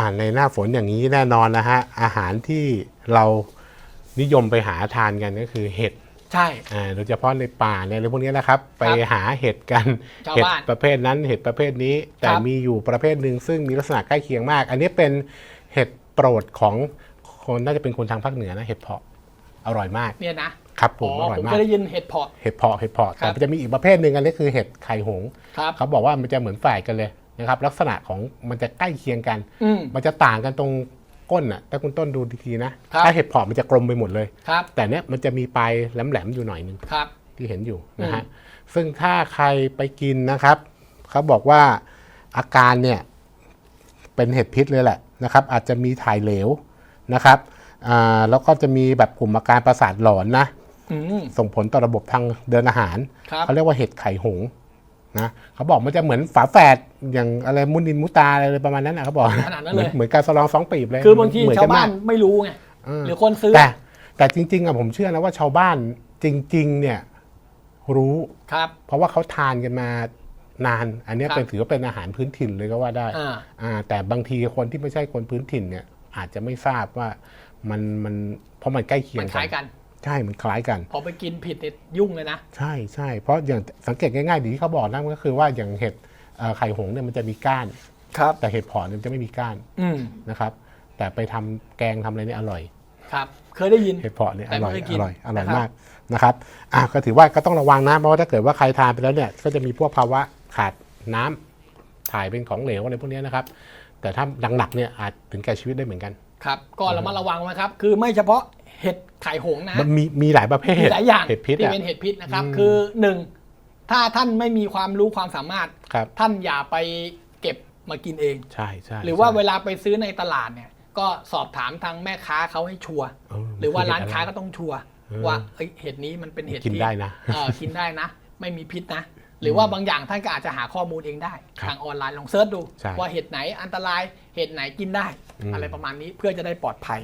อ่าในหน้าฝนอย่างนี้แน่นอนนะฮะ อาหารที่เรานิยมไปหาทานกันก็คือเห็ดใช่ อ่าโดยเฉพาะในป่าเนี่ยอะไรพวกนี้นะครับ ไปหาเห็ดกันชาวเห็ดบ้านประเภทนั้นเห็ดประเภทนี้ แต่ครับ มีอยู่ประเภทหนึ่งซึ่งมีลักษณะใกล้เคียงมาก อันนี้เป็นเห็ดโปรดของคนน่าจะเป็นคนทางภาคเหนือนะเห็ดเพาะอร่อยมากเนี่ยนะครับผมอ๋ออร่อยผมมากก็ได้ยินเห็ดเพาะ เห็ดเพาะเห็ดเพาะครัแต่บมันจะมีอีกประเภทหนึ่งอันนี้คือเห็ดไข่หงส์ครับ เขาบอกว่ามันจะเหมือนฝ่ายกันเลย นะครับลักษณะของมันจะใกล้เคียงกัน อืม มันจะต่างกันตรงก้นอะถ้าคุณต้นดูดีๆนะครับ ถ้าเห็ดเพาะมันจะกลมไปหมดเลย ครับแต่เนี้ยมันจะมีปลายแหลมๆอยู่หน่อยนึง ครับ ที่เห็นอยู่นะฮะ ซึ่งถ้าใครไปกินนะครับ เขาบอกว่าอาการเนี่ยเป็นเห็ดพิษเลยแหละนะครับ อาจจะมีถ่ายเหลวนะครับอ่าแล้วก็จะมีแบบกลุ่มอาการประสาทหลอนนะ อืม ส่งผลต่อระบบทางเดินอาหาร ครับ เขาเรียกว่าเห็ดไข่หงส์ นะเขาบอกมันจะเหมือนฝาแฝดอย่างอะไรมุนินมุตาอะไรประมาณนั้นนะเขาบอกขนาดนั้นเลย เหมือนเหมือนการสลองสองปีบเลยคือบางทีเหมืนชาวกันบ้ามกนไม่รู้ไงเออหรือคนซื้อแต่แต่จริง ๆอะผมเชื่อนะว่าชาวบ้านจริง ๆ เนี่ยรู้ครับ เพราะว่าเขาทานกันมานาน อันเนี้ยครับเป็นถือว่าเป็นอาหารพื้นถิ่นเลยก็ว่าได้อ่าอ่าแต่บางทีคนที่ไม่ใช่คนพื้นถิ่นเนี่ย อาจจะไม่ทราบว่ามันมันเพราะมันใกล้เคียมังนคล้ายกัน ใช่มันคล้ายกัน พอไปกินผิดเนี่ยยุ่งเลยนะ ใช่ใช่เพราะอย่างสังเกตง่ายๆดีที่เขาบอกนั่นก็คือว่าอย่างเห็ดเอ่อไข่หงส์เนี่ยมันจะมีก้าน ครับ แต่เห็ดเผอเนี่ยมันจะไม่มีก้านอืมนะครับแต่ไปทำแกงทำอะไรเนี่ยอร่อย ครับ เคยได้ยิน เห็ดเผาะเนี่ยแต่อไม่ร่อยเคยกิอนร่อยอร่อยนะครับ มากนะครับอะก็ถือว่าก็ต้องระวังนะเพราะว่าถ้าเกิดว่าใครทานไปแล้วเนี่ยก็จะมีพวกภาวะขาดน้ำถ่ายเป็นของเหลวอะไรพวกเนี้ยนะครับ แต่ถ้าหนักๆเนี่ยอาจถึงแก่ชีวิตได้เหมือนกัน ครับก็ระมัดระวังไว้ครับ คือไม่เฉพาะ เห็ดไข่หงส์นะมันมีมีหลายประเภทมีหลายอย่างเห็ดพิษที่อะเป็นเห็ดพิษนะครับ อืม คือหนึ่งถ้าท่านไม่มีความรู้ความสามารถ ครับ ท่านอย่าไปเก็บมากินเอง ใช่ใช่หรือว่าใช่เวลาไปซื้อในตลาดเนี่ย ก็สอบถามทางแม่ค้าเขาให้ชัวร์เออหรือว่ามันคือร้านเห็ดอะไรค้าก็ต้องชัวร์เออว่าเอ้ยเห็ดนี้มันเป็นเห็ดกินที่ได้นะ เออกินได้นะ ไม่มีพิษนะ หรือว่าบางอย่างท่านก็อาจจะหาข้อมูลเองได้ ครับทางออนไลน์ลองเซิร์ชดู ใช่ว่าเห็ดไหนอันตรายเห็ดไหนกินได้ อืม อะไรประมาณนี้เพื่อจะได้ปลอดภัย